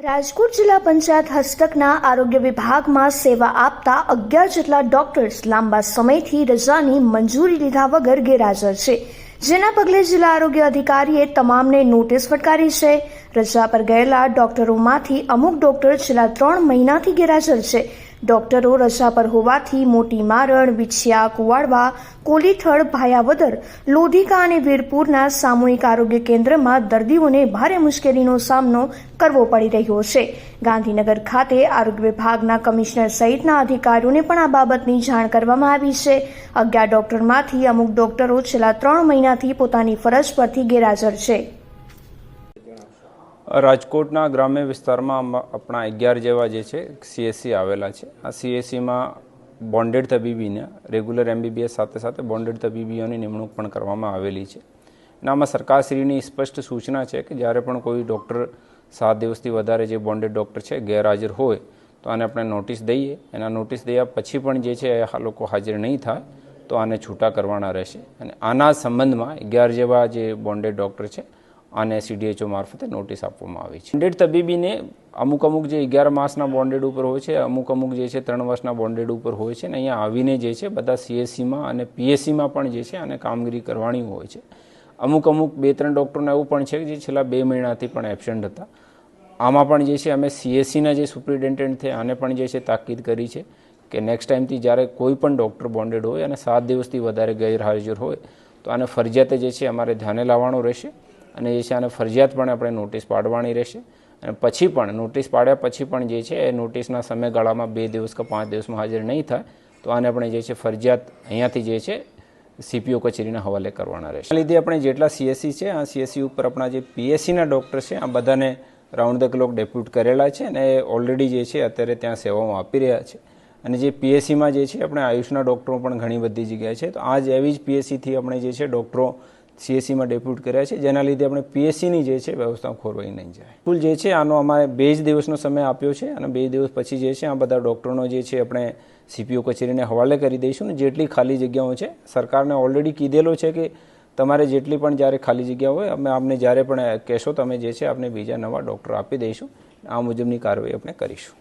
રાજકોટ જિલ્લા પંચાયત હસ્તકના આરોગ્ય વિભાગમાં સેવા આપતા અગિયાર જેટલા ડોક્ટર્સ લાંબા સમયથી રજાની મંજૂરી લીધા વગર ગેરહાજર છે. જેના પગલે જિલ્લા આરોગ્ય અધિકારીએ તમામને નોટિસ ફટકારી છે. રજા પર ગયેલા ડોક્ટરોમાંથી અમુક ડોક્ટર છેલ્લા ત્રણ મહિનાથી ગેરહાજર છે. ડોક્ટરો રજા પર હોવાથી મોટી મારણ, વિછિયા, કુવાડવા, કોલીથળ, ભાયાવદર, લોધિકા અને વીરપુરના સામૂહિક આરોગ્ય કેન્દ્રમાં દર્દીઓને ભારે મુશ્કેલીનો સામનો કરવો પડી રહ્યો છે. ગાંધીનગર ખાતે આરોગ્ય વિભાગના કમિશનર સહિતના અધિકારીઓને પણ આ બાબતની જાણ કરવામાં આવી છે. અગિયાર ડોક્ટરમાંથી અમુક ડોક્ટરો છેલ્લા ત્રણ મહિનાથી પોતાની ફરજ પરથી ગેરહાજર છે. રાજકોટના ગ્રામ્ય વિસ્તારમાં આપણા અગિયાર જેવા જે છે સીએસસી આવેલા છે. આ સીએસસીમાં બોન્ડેડ તબીબીને રેગ્યુલર એમબીબીએસ સાથે સાથે બોન્ડેડ તબીબીઓની નિમણૂક પણ કરવામાં આવેલી છે. અને આમાં સરકારશ્રીની સ્પષ્ટ સૂચના છે કે જ્યારે પણ કોઈ ડૉક્ટર સાત દિવસથી વધારે જે બોન્ડેડ ડૉક્ટર છે, ગેરહાજર હોય, તો આને આપણે નોટિસ દઈએ. એના નોટિસ દયા પછી પણ જે છે એ લોકો હાજર નહીં થાય, તો આને છૂટા કરવાના રહેશે. અને આના સંબંધમાં અગિયાર જેવા જે બોન્ડેડ ડૉક્ટર છે આને સીડીએચઓ મારફતે નોટિસ આપવામાં આવી છે. બોન્ડેડ તબીબીને અમુક અમુક જે અગિયાર માસના બોન્ડેડ ઉપર હોય છે, અમુક અમુક જે છે ત્રણ વર્ષના બોન્ડેડ ઉપર હોય છે ને અહીંયા આવીને જે છે બધા સીએસસીમાં અને પીએસસીમાં પણ જે છે આને કામગીરી કરવાની હોય છે. અમુક અમુક બે ત્રણ ડૉક્ટરને એવું પણ છે કે જે છેલ્લા બે મહિનાથી પણ એબસેન્ટ હતા. આમાં પણ જે છે અમે સીએસસીના જે સુપ્રિન્ટેન્ડન્ટ છે આને પણ જે છે તાકીદ કરી છે કે નેક્સ્ટ ટાઈમથી જ્યારે કોઈ પણ ડૉક્ટર બોન્ડેડ હોય અને સાત દિવસથી વધારે ગેરહાજર હોય, તો આને ફરજિયાતે જે છે અમારે ધ્યાને લાવવાનો રહેશે. અને જે છે આને ફરજિયાતપણે આપણે નોટિસ પાડવાની રહેશે. અને પછી પણ, નોટિસ પાડ્યા પછી પણ જે છે, એ નોટિસના સમયગાળામાં બે દિવસ કે પાંચ દિવસમાં હાજર નહીં થાય, તો આને આપણે જે છે ફરજિયાત અહીંયાથી જે છે, સીપીઓ કચેરીના હવાલે કરવાના રહેશે. લીધે આપણે જેટલા સીએસસી છે, આ સીએસસી ઉપર આપણા જે પીએસસીના ડૉક્ટર છે, આ બધાને રાઉન્ડ ધ ક્લોક ડેપ્યુટ કરેલા છે અને ઓલરેડી જે છે, અત્યારે ત્યાં સેવાઓ આપી રહ્યા છે. અને જે પીએસસીમાં જે છે, આપણે આયુષના ડૉક્ટરો પણ ઘણી બધી જગ્યાએ છે, તો આ જ એવી જ પીએસસીથી આપણે જે છે, ડૉક્ટરો સીએસસીમાં ડેપ્યુટ કર્યા છે, જેના લીધે આપણે પીએસસીની જે છે વ્યવસ્થા ખોરવાઈ નહીં જાય. કુલ જે છે, આનો અમારે બે જ દિવસનો સમય આપ્યો છે અને બે દિવસ પછી જે છે, આ બધા ડૉક્ટરોનો જે છે, આપણે સીપીઓ કચેરીને હવાલે કરી દઈશું ને જેટલી ખાલી જગ્યાઓ છે, સરકારને ઓલરેડી કીધેલો છે કે તમારે જેટલી પણ જ્યારે ખાલી જગ્યા હોય, અમે આપને જ્યારે પણ કહેશો, તમે જે છે આપણે બીજા નવા ડૉક્ટર આપી દઈશું. આ મુજબની કાર્યવાહી આપણે કરીશું.